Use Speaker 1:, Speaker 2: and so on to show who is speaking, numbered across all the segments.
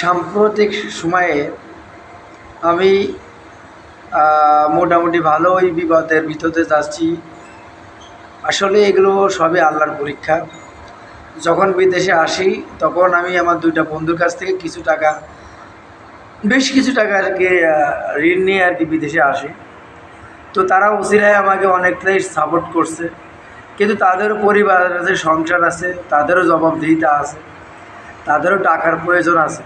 Speaker 1: সাম্প্রতিক সময়ে আমি মোটামুটি ভালোই বিপদের ভিতরে যাচ্ছি। আসলে এগুলো সবই আল্লাহর পরীক্ষা। যখন বিদেশে আসি, তখন আমি আমার দুইটা বন্ধুর কাছ থেকে কিছু টাকা, বেশ কিছু টাকা আর কি ঋণ নিয়ে আর কি বিদেশে আসি। তো তারা ওসিরায় আমাকে অনেকটাই সাপোর্ট করছে। কিন্তু তাদেরও পরিবার আছে সংসার আছে, তাদেরও জবাবদিহিতা আছে, তাদেরও টাকার প্রয়োজন আছে।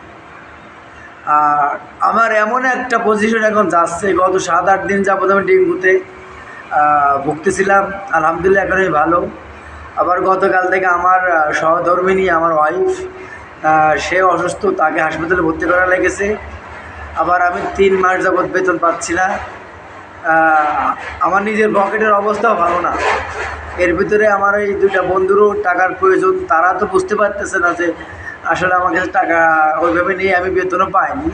Speaker 1: আর আমার এমন একটা পজিশন এখন যাচ্ছে, গত সাত, আট দিন যাবত আমি ডেঙ্গুতে ভুগতেছিলাম। আলহামদুলিল্লাহ এখন আমি ভালো। আবার গতকাল থেকে আমার সহধর্মিনী, আমার ওয়াইফ সে অসুস্থ, তাকে হাসপাতালে ভর্তি করা লেগেছে। আবার আমি তিন মাস যাবৎ বেতন পাচ্ছি না। আমার নিজের পকেটের অবস্থাও ভালো না। এর ভিতরে আমার এই দুটা বন্ধুরও টাকার প্রয়োজন, তারা তো বুঝতে পারতেছে না যে আসলে আমার কাছে টাকা ওইভাবে নিয়ে আমি বেতনও পাইনি।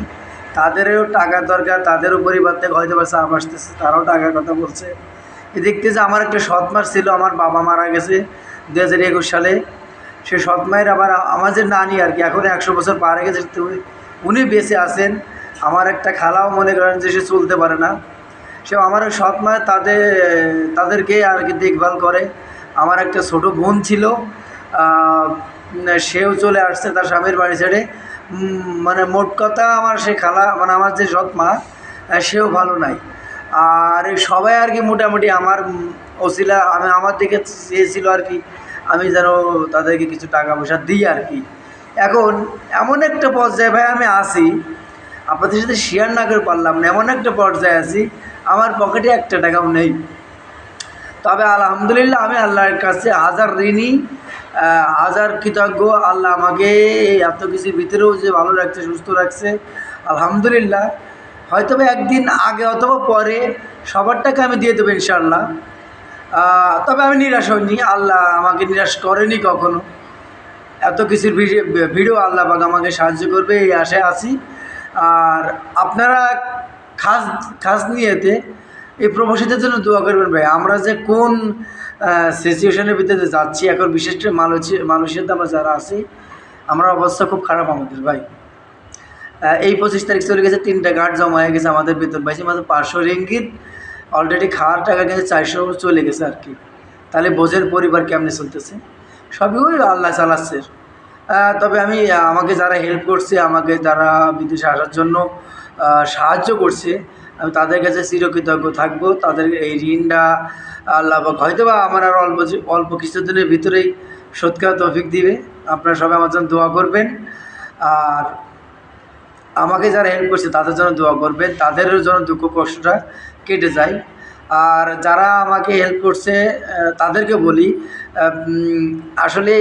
Speaker 1: তাদেরও টাকার দরকার, তাদেরও পরিবার থেকে হয়তো বা চাপ আসতেছে, তারাও টাকার কথা বলছে। এ দেখতে যে আমার একটা সৎমার ছিল, আমার বাবা মারা গেছে দু হাজার একুশ সালে। সে সৎ মায়ের আবার আমার যে নানি আর কি, এখন একশো বছর পার গেছে উনি বেঁচে আছেন। আমার একটা খালাও মনে করেন যে সে চলতে পারে না। সে আমার ওই সৎ মা তাদের, তাদেরকে আর কি দেখভাল করে। আমার একটা ছোট বোন ছিল সেও চলে আসছে তার স্বামীর বাড়ি ছেড়ে। মানে মোট কথা আমার সে খালা মানে আমার যে সৎ মা আহ, সেও ভালো নাই। আর সবাই আর কি মোটামুটি আমার ওসিলা আমি আমার দিকে চেয়েছিল আর কি আমি যেন তাদেরকে কিছু টাকা পয়সা দিই আর কি। এখন এমন একটা পর্যায়ে ভাই আমি আসি আপনাদের সাথে শেয়ার না করে পারলাম না এমন একটা পর্যায়ে আছি আমার পকেটে একটা টাকাও নেই। তবে আলহামদুলিল্লাহ আমি আল্লাহর কাছে হাজার ঋণী আহ, হাজার কৃতজ্ঞ। আল্লাহ আমাকে এই এত কিছুর ভিতরেও যে ভালো রাখছে, সুস্থ রাখছে। আলহামদুলিল্লাহ। হয়তো একদিন আগে অথবা পরে সবার টাকা আমি দিয়ে দেবো ইনশাল্লাহ তবে আমি নিরাশ হইনি। আল্লাহ আমাকে নিরাশ করেনি কখনো। এত কিছুর ভিডিও আল্লাহ পাক আমাকে সাহায্য করবে, এই আশায় আছি। আর আপনারা খাস খাস নিয়েতে এই প্রবাসীদের জন্য দোয়া করবেন ভাই। আমরা যে কোন সিচুয়েশনের ভিতরে যাচ্ছি, এখন বিশেষ করে মানুষের আমরা যারা আছি, আমরা অবস্থা খুব খারাপ আমাদের ভাই। এই পঁচিশ তারিখ চলে গেছে, তিনটা গার্ড জমা হয়ে গেছে আমাদের বেতন পাইছি মাত্র পাঁচশো রিঙ্গিত অলরেডি খাওয়ার টাকা গেছে চারশো চলে গেছে আর কি। তাহলে বোঝের পরিবার কেমনে চলতেছে? সবই ওই আল্লাহ চালাচ্ছে। তবে আমি, আমাকে যারা হেল্প করছে, আমাকে যারা বিদেশে আসার জন্য সাহায্য করছে আমি তাদের কাছে চিরকৃতজ্ঞ থাকব। তাদের এই ঋণটা আল্লাহ হয়তো বা আমার আর অল্প অল্প কিছুদিনের ভিতরেই শোধ করার তৌফিক দিবে। আপনারা সবাই আমার জন্য দোয়া করবেন। আর আমাকে যারা হেল্প করছে, তাদের জন্য দোয়া করবেন। তাদেরও জন্য দুঃখ কষ্টটা কেটে যায়। আর যারা আমাকে হেল্প করছে তাদেরকে বলি আসলে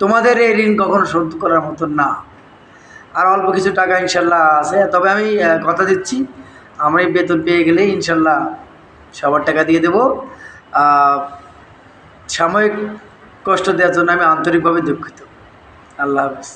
Speaker 1: তোমাদের এই ঋণ কখনো শোধ করার মতন না। আর অল্প কিছু টাকা ইনশাল্লাহ আছে। তবে আমি কথা দিচ্ছি, আমার এই বেতন পেয়ে গেলে ইনশাল্লাহ সবার টাকা দিয়ে দেবো। সাময়িক কষ্ট দেওয়ার জন্য আমি আন্তরিকভাবে দুঃখিত। আল্লাহ হাফিজ।